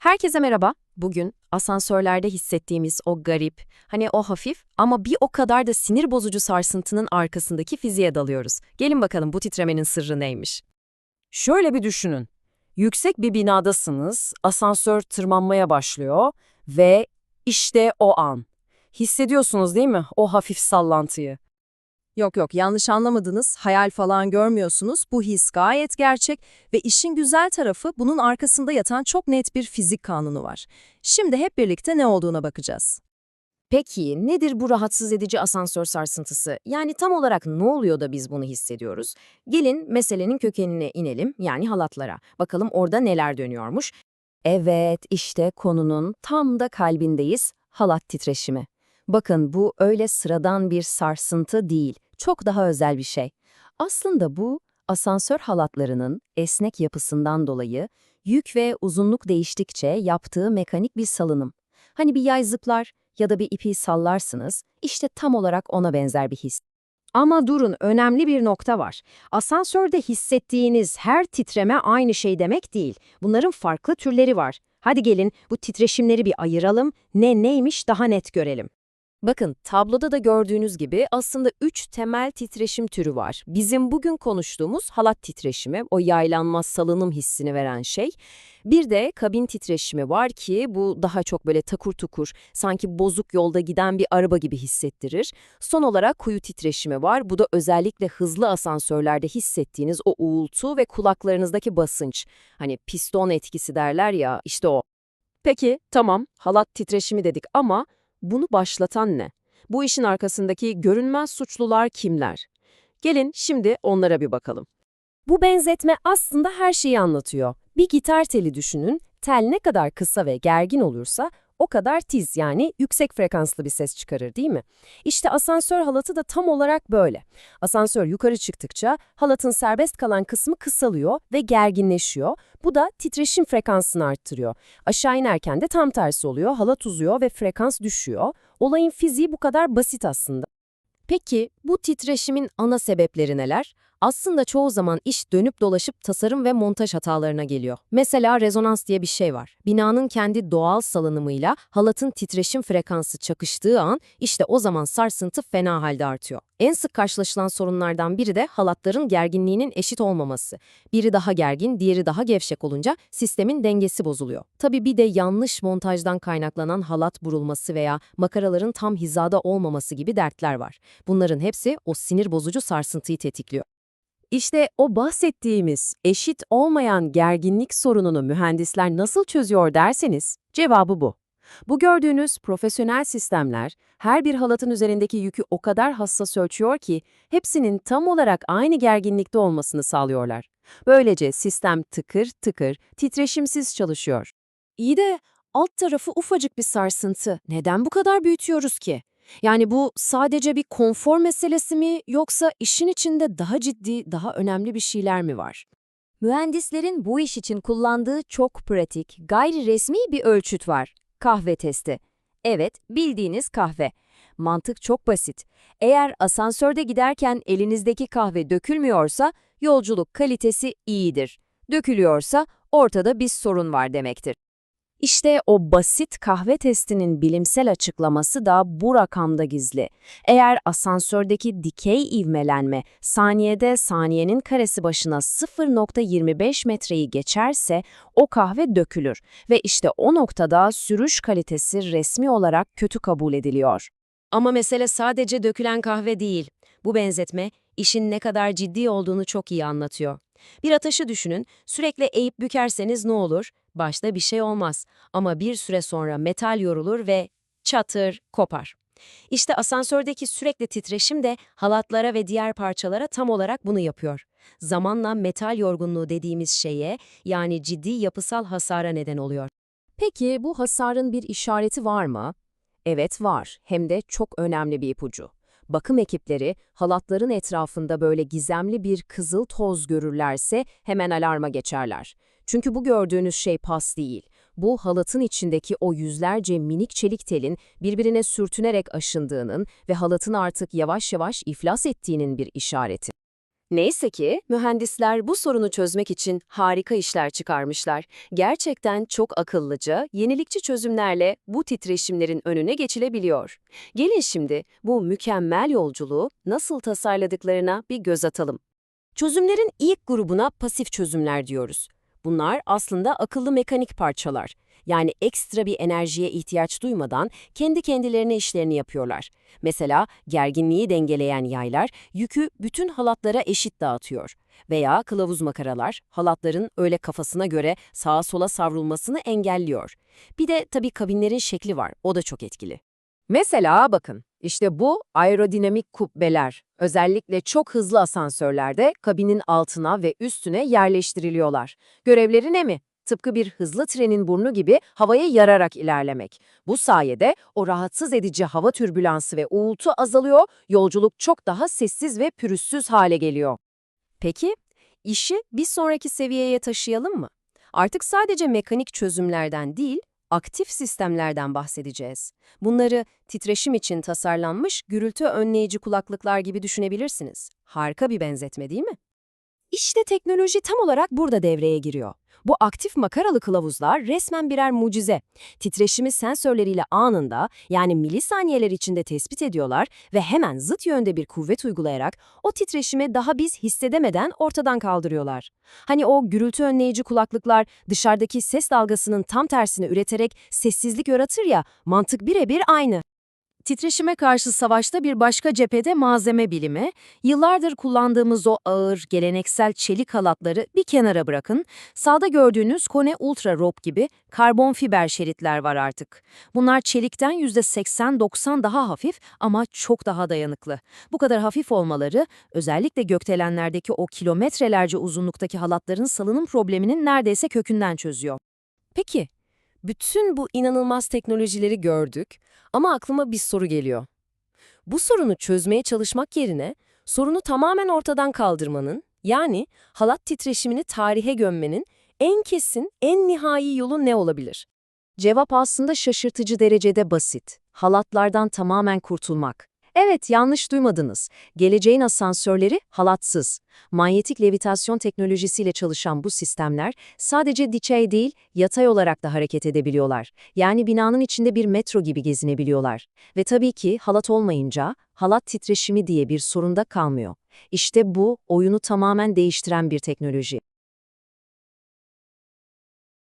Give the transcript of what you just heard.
Herkese merhaba. Bugün asansörlerde hissettiğimiz o garip, hani o hafif ama bir o kadar da sinir bozucu sarsıntının arkasındaki fiziğe dalıyoruz. Gelin bakalım bu titremenin sırrı neymiş? Şöyle bir düşünün. Yüksek bir binadasınız, asansör tırmanmaya başlıyor ve işte o an. Hissediyorsunuz değil mi o hafif sallantıyı? Yok yok yanlış anlamadınız, hayal falan görmüyorsunuz. Bu his gayet gerçek ve işin güzel tarafı bunun arkasında yatan çok net bir fizik kanunu var. Şimdi hep birlikte ne olduğuna bakacağız. Peki nedir bu rahatsız edici asansör sarsıntısı? Yani tam olarak ne oluyor da biz bunu hissediyoruz? Gelin meselenin kökenine inelim, yani halatlara. Bakalım orada neler dönüyormuş. Evet, işte konunun tam da kalbindeyiz, halat titreşimi. Bakın bu öyle sıradan bir sarsıntı değil, çok daha özel bir şey. Aslında bu, asansör halatlarının esnek yapısından dolayı yük ve uzunluk değiştikçe yaptığı mekanik bir salınım. Hani bir yay zıplar ya da bir ipi sallarsınız, işte tam olarak ona benzer bir his. Ama durun, önemli bir nokta var. Asansörde hissettiğiniz her titreme aynı şey demek değil. Bunların farklı türleri var. Hadi gelin bu titreşimleri bir ayıralım, ne neymiş daha net görelim. Bakın tabloda da gördüğünüz gibi aslında üç temel titreşim türü var. Bizim bugün konuştuğumuz halat titreşimi, o yaylanmaz salınım hissini veren şey. Bir de kabin titreşimi var ki bu daha çok böyle takur tukur, sanki bozuk yolda giden bir araba gibi hissettirir. Son olarak kuyu titreşimi var. Bu da özellikle hızlı asansörlerde hissettiğiniz o uğultu ve kulaklarınızdaki basınç. Hani piston etkisi derler ya, işte o. Peki, tamam, halat titreşimi dedik ama bunu başlatan ne? Bu işin arkasındaki görünmez suçlular kimler? Gelin şimdi onlara bir bakalım. Bu benzetme aslında her şeyi anlatıyor. Bir gitar teli düşünün, tel ne kadar kısa ve gergin olursa o kadar tiz yani yüksek frekanslı bir ses çıkarır değil mi? İşte asansör halatı da tam olarak böyle. Asansör yukarı çıktıkça halatın serbest kalan kısmı kısalıyor ve gerginleşiyor. Bu da titreşim frekansını arttırıyor. Aşağı inerken de tam tersi oluyor. Halat uzuyor ve frekans düşüyor. Olayın fiziği bu kadar basit aslında. Peki bu titreşimin ana sebepleri neler? Aslında çoğu zaman iş dönüp dolaşıp tasarım ve montaj hatalarına geliyor. Mesela rezonans diye bir şey var. Binanın kendi doğal salınımıyla halatın titreşim frekansı çakıştığı an işte o zaman sarsıntı fena halde artıyor. En sık karşılaşılan sorunlardan biri de halatların gerginliğinin eşit olmaması. Biri daha gergin, diğeri daha gevşek olunca sistemin dengesi bozuluyor. Tabii bir de yanlış montajdan kaynaklanan halat burulması veya makaraların tam hizada olmaması gibi dertler var. Bunların hepsi o sinir bozucu sarsıntıyı tetikliyor. İşte o bahsettiğimiz eşit olmayan gerginlik sorununu mühendisler nasıl çözüyor derseniz cevabı bu. Bu gördüğünüz profesyonel sistemler her bir halatın üzerindeki yükü o kadar hassas ölçüyor ki hepsinin tam olarak aynı gerginlikte olmasını sağlıyorlar. Böylece sistem tıkır tıkır titreşimsiz çalışıyor. İyi de alt tarafı ufacık bir sarsıntı. Neden bu kadar büyütüyoruz ki? Yani bu sadece bir konfor meselesi mi yoksa işin içinde daha ciddi, daha önemli bir şeyler mi var? Mühendislerin bu iş için kullandığı çok pratik, gayri resmi bir ölçüt var. Kahve testi. Evet, bildiğiniz kahve. Mantık çok basit. Eğer asansörde giderken elinizdeki kahve dökülmüyorsa yolculuk kalitesi iyidir. Dökülüyorsa ortada bir sorun var demektir. İşte o basit kahve testinin bilimsel açıklaması da bu rakamda gizli. Eğer asansördeki dikey ivmelenme saniyede saniyenin karesi başına 0.25 metreyi geçerse o kahve dökülür ve işte o noktada sürüş kalitesi resmi olarak kötü kabul ediliyor. Ama mesele sadece dökülen kahve değil. Bu benzetme işin ne kadar ciddi olduğunu çok iyi anlatıyor. Bir ataşı düşünün, sürekli eğip bükerseniz ne olur? Başta bir şey olmaz ama bir süre sonra metal yorulur ve çatır, kopar. İşte asansördeki sürekli titreşim de halatlara ve diğer parçalara tam olarak bunu yapıyor. Zamanla metal yorgunluğu dediğimiz şeye yani ciddi yapısal hasara neden oluyor. Peki bu hasarın bir işareti var mı? Evet var, hem de çok önemli bir ipucu. Bakım ekipleri halatların etrafında böyle gizemli bir kızıl toz görürlerse hemen alarma geçerler. Çünkü bu gördüğünüz şey pas değil. Bu halatın içindeki o yüzlerce minik çelik telin birbirine sürtünerek aşındığının ve halatın artık yavaş yavaş iflas ettiğinin bir işareti. Neyse ki mühendisler bu sorunu çözmek için harika işler çıkarmışlar. Gerçekten çok akıllıca, yenilikçi çözümlerle bu titreşimlerin önüne geçilebiliyor. Gelin şimdi bu mükemmel yolculuğu nasıl tasarladıklarına bir göz atalım. Çözümlerin ilk grubuna pasif çözümler diyoruz. Bunlar aslında akıllı mekanik parçalar. Yani ekstra bir enerjiye ihtiyaç duymadan kendi kendilerine işlerini yapıyorlar. Mesela gerginliği dengeleyen yaylar yükü bütün halatlara eşit dağıtıyor. Veya kılavuz makaralar halatların öyle kafasına göre sağa sola savrulmasını engelliyor. Bir de tabii kabinlerin şekli var, o da çok etkili. Mesela bakın, işte bu aerodinamik kubbeler. Özellikle çok hızlı asansörlerde kabinin altına ve üstüne yerleştiriliyorlar. Görevleri ne mi? Tıpkı bir hızlı trenin burnu gibi havaya yararak ilerlemek. Bu sayede o rahatsız edici hava türbülansı ve uğultu azalıyor, yolculuk çok daha sessiz ve pürüzsüz hale geliyor. Peki, işi bir sonraki seviyeye taşıyalım mı? Artık sadece mekanik çözümlerden değil, aktif sistemlerden bahsedeceğiz. Bunları titreşim için tasarlanmış gürültü önleyici kulaklıklar gibi düşünebilirsiniz. Harika bir benzetme değil mi? İşte teknoloji tam olarak burada devreye giriyor. Bu aktif makaralı kılavuzlar resmen birer mucize. Titreşimi sensörleriyle anında yani milisaniyeler içinde tespit ediyorlar ve hemen zıt yönde bir kuvvet uygulayarak o titreşimi daha biz hissedemeden ortadan kaldırıyorlar. Hani o gürültü önleyici kulaklıklar dışarıdaki ses dalgasının tam tersini üreterek sessizlik yaratır ya, mantık birebir aynı. Titreşime karşı savaşta bir başka cephede malzeme bilimi, yıllardır kullandığımız o ağır, geleneksel çelik halatları bir kenara bırakın, sağda gördüğünüz Kone Ultra Rope gibi karbon fiber şeritler var artık. Bunlar çelikten %80-90 daha hafif ama çok daha dayanıklı. Bu kadar hafif olmaları, özellikle gökdelenlerdeki o kilometrelerce uzunluktaki halatların salınım probleminin neredeyse kökünden çözüyor. Peki, bütün bu inanılmaz teknolojileri gördük ama aklıma bir soru geliyor. Bu sorunu çözmeye çalışmak yerine sorunu tamamen ortadan kaldırmanın, yani halat titreşimini tarihe gömmenin en kesin, en nihai yolu ne olabilir? Cevap aslında şaşırtıcı derecede basit. Halatlardan tamamen kurtulmak. Evet, yanlış duymadınız. Geleceğin asansörleri halatsız. Manyetik levitasyon teknolojisiyle çalışan bu sistemler sadece dikey değil, yatay olarak da hareket edebiliyorlar. Yani binanın içinde bir metro gibi gezinebiliyorlar. Ve tabii ki halat olmayınca halat titreşimi diye bir sorun da kalmıyor. İşte bu oyunu tamamen değiştiren bir teknoloji.